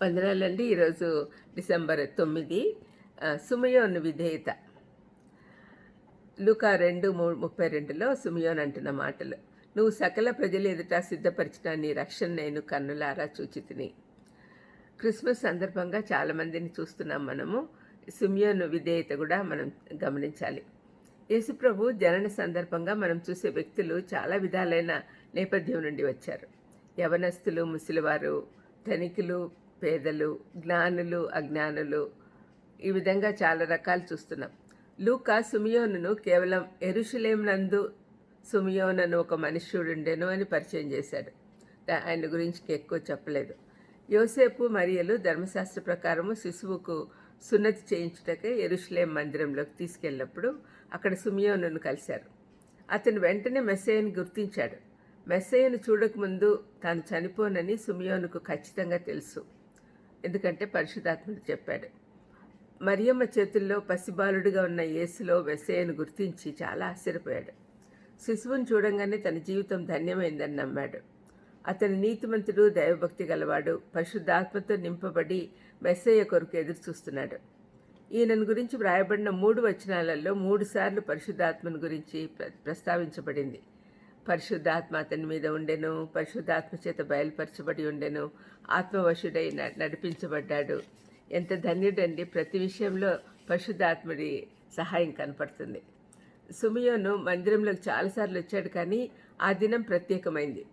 వందనాలండి ఈరోజు డిసెంబర్ తొమ్మిది సుమయోన్ విధేయత. లూకా రెండు మూడు ముప్పై రెండులో సుమయోన్ అంటున్న మాటలు నువ్వు సకల ప్రజల ఎదుట సిద్ధపరిచిన నీ రక్షణ నేను కన్నులారా చూచితిని. క్రిస్మస్ సందర్భంగా చాలామందిని చూస్తున్నాం మనము సుమియోన్ విధేయత కూడా మనం గమనించాలి. యేసుప్రభు జనన సందర్భంగా మనం చూసే వ్యక్తులు చాలా విధాలైన నేపథ్యం నుండి వచ్చారు. యవనస్తులు ముసలివారు ధనికులు పేదలు జ్ఞానులు అజ్ఞానులు ఈ విధంగా చాలా రకాలు చూస్తున్నాం. లూకా సుమియోనును కేవలం ఎరుషులేం నందు సుమియోన్ అని ఒక మనుష్యుడుండెను అని పరిచయం చేశాడు. ఆయన గురించి ఎక్కువ చెప్పలేదు. యోసేపు మరియలు ధర్మశాస్త్ర ప్రకారము శిశువుకు సున్నతి చేయించుటకే ఎరుషులేం మందిరంలోకి తీసుకెళ్ళినప్పుడు అక్కడ సుమియోనును కలిశారు. అతను వెంటనే మెస్సయ్యను గుర్తించాడు. మెస్సయ్యను చూడకముందు తాను చనిపోనని సుమియోనుకు ఖచ్చితంగా తెలుసు. ఎందుకంటే పరిశుధాత్ముడు చెప్పాడు. మరియమ్మ చేతుల్లో పసిబాలుడిగా ఉన్న యేసులో మెస్సయ్యను గుర్తించి చాలా ఆశ్చర్యపోయాడు. శిశువును చూడంగానే తన జీవితం ధన్యమైందని నమ్మాడు. అతని నీతిమంతుడు దైవభక్తి గలవాడు పరిశుద్ధాత్మతో నింపబడి మెస్సయ్య కొరకు ఎదురు చూస్తున్నాడు ఈయనను గురించి వ్రాయబడిన మూడు వచనాలలో మూడుసార్లు పరిశుద్ధాత్మను గురించి ప్ర- ప్రస్తావించబడింది. పరిశుద్ధాత్మ అతని మీద ఉండెను పరిశుద్ధాత్మ చేత బయలుపరచబడి ఉండెను ఆత్మవశుడై నడిపించబడ్డాడు. ఎంత ధన్యుడండి. ప్రతి విషయంలో పరిశుద్ధాత్ముడి సహాయం కనపడుతుంది. సుమియోను మందిరంలోకి చాలాసార్లు వచ్చాడు కానీ ఆ దినం ప్రత్యేకమైంది.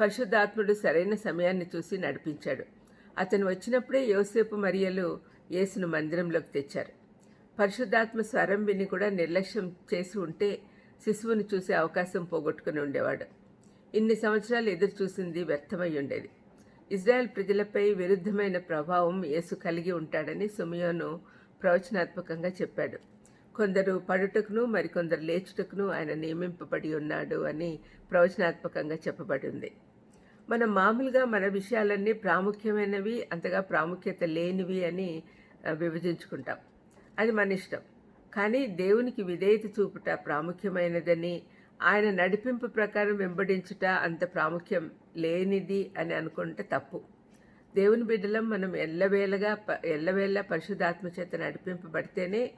పరిశుద్ధాత్ముడు సరైన సమయాన్ని చూసి నడిపించాడు. అతను వచ్చినప్పుడే యోసేపు మరియలు యేసును మందిరంలోకి తెచ్చారు. పరిశుద్ధాత్మ స్వరం విని కూడా నిర్లక్ష్యం చేసి ఉంటే శిశువుని చూసే అవకాశం పోగొట్టుకుని ఉండేవాడు. ఇన్ని సంవత్సరాలు ఎదురు చూసింది వ్యర్థమై ఉండేది. ఇజ్రాయెల్ ప్రజలపై విరుద్ధమైన ప్రభావం యేసు కలిగి ఉంటాడని సుమియోను ప్రవచనాత్మకంగా చెప్పాడు. కొందరు పడుటకును మరికొందరు లేచుటకును ఆయన నియమింపబడి ఉన్నాడు అని ప్రవచనాత్మకంగా చెప్పబడి ఉంది. మనం మామూలుగా మన విషయాలన్నీ ప్రాముఖ్యమైనవి అంతగా ప్రాముఖ్యత లేనివి అని విభజించుకుంటాం. అది మన ఇష్టం. కానీ దేవునికి విధేయత చూపుట ప్రాముఖ్యమైనదని ఆయన నడిపింపు ప్రకారం వెంబడించుట అంత ప్రాముఖ్యం లేనిది అని అనుకుంటే తప్పు. దేవుని బిడ్డలం మనం ఎల్లవేళగా ప- ఎల్లవేళ పరిశుద్ధాత్మ చేత నడిపింపబడితేనే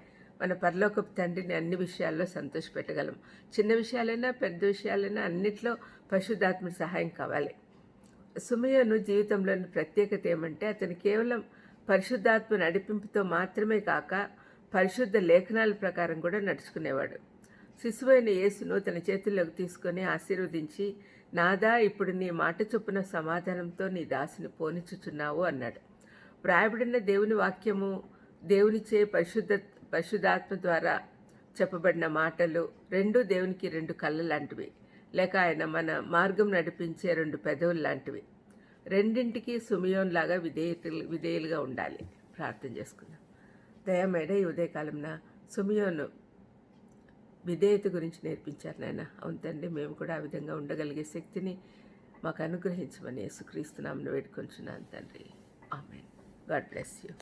మన పరలోకపు తండ్రిని అన్ని విషయాల్లో సంతోషపెట్టగలం. చిన్న విషయాలైనా పెద్ద విషయాలైనా అన్నిట్లో పరిశుద్ధాత్మ సహాయం కావాలి. సుమయను జీవితంలోని ప్రత్యేకత ఏమంటే అతను కేవలం పరిశుద్ధాత్మ నడిపింపుతో మాత్రమే కాక పరిశుద్ధ లేఖనాల ప్రకారం కూడా నడుచుకునేవాడు. శిశువైన యేసును తన చేతుల్లోకి తీసుకొని ఆశీర్వదించి నాదా ఇప్పుడు నీ మాట చొప్పున సమాధానంతో నీ దాసిని పోనిచుచున్నావు అన్నాడు. వ్రాయబడిన దేవుని వాక్యము దేవునిచే పరిశుద్ధ పరిశుద్ధాత్మ ద్వారా చెప్పబడిన మాటలు రెండు దేవునికి రెండు కళ్ళ లాంటివి లేక ఆయన మన మార్గం నడిపించే రెండు పెదవులు లాంటివి రెండింటికి సుమియోన్ లాగా విధేయులుగా ఉండాలి. ప్రార్థన చేసుకుందాం. దయమేడ ఈ ఉదయకాలంన సుమియోను విధేయత గురించి నేర్పించారు నాయన. అవును తండ్రి మేము కూడా ఆ విధంగా ఉండగలిగే శక్తిని మాకు అనుగ్రహించమని యేసుక్రీస్తునామను వేడుకొంచున్నాను తండ్రి. ఆమెన్. God bless you.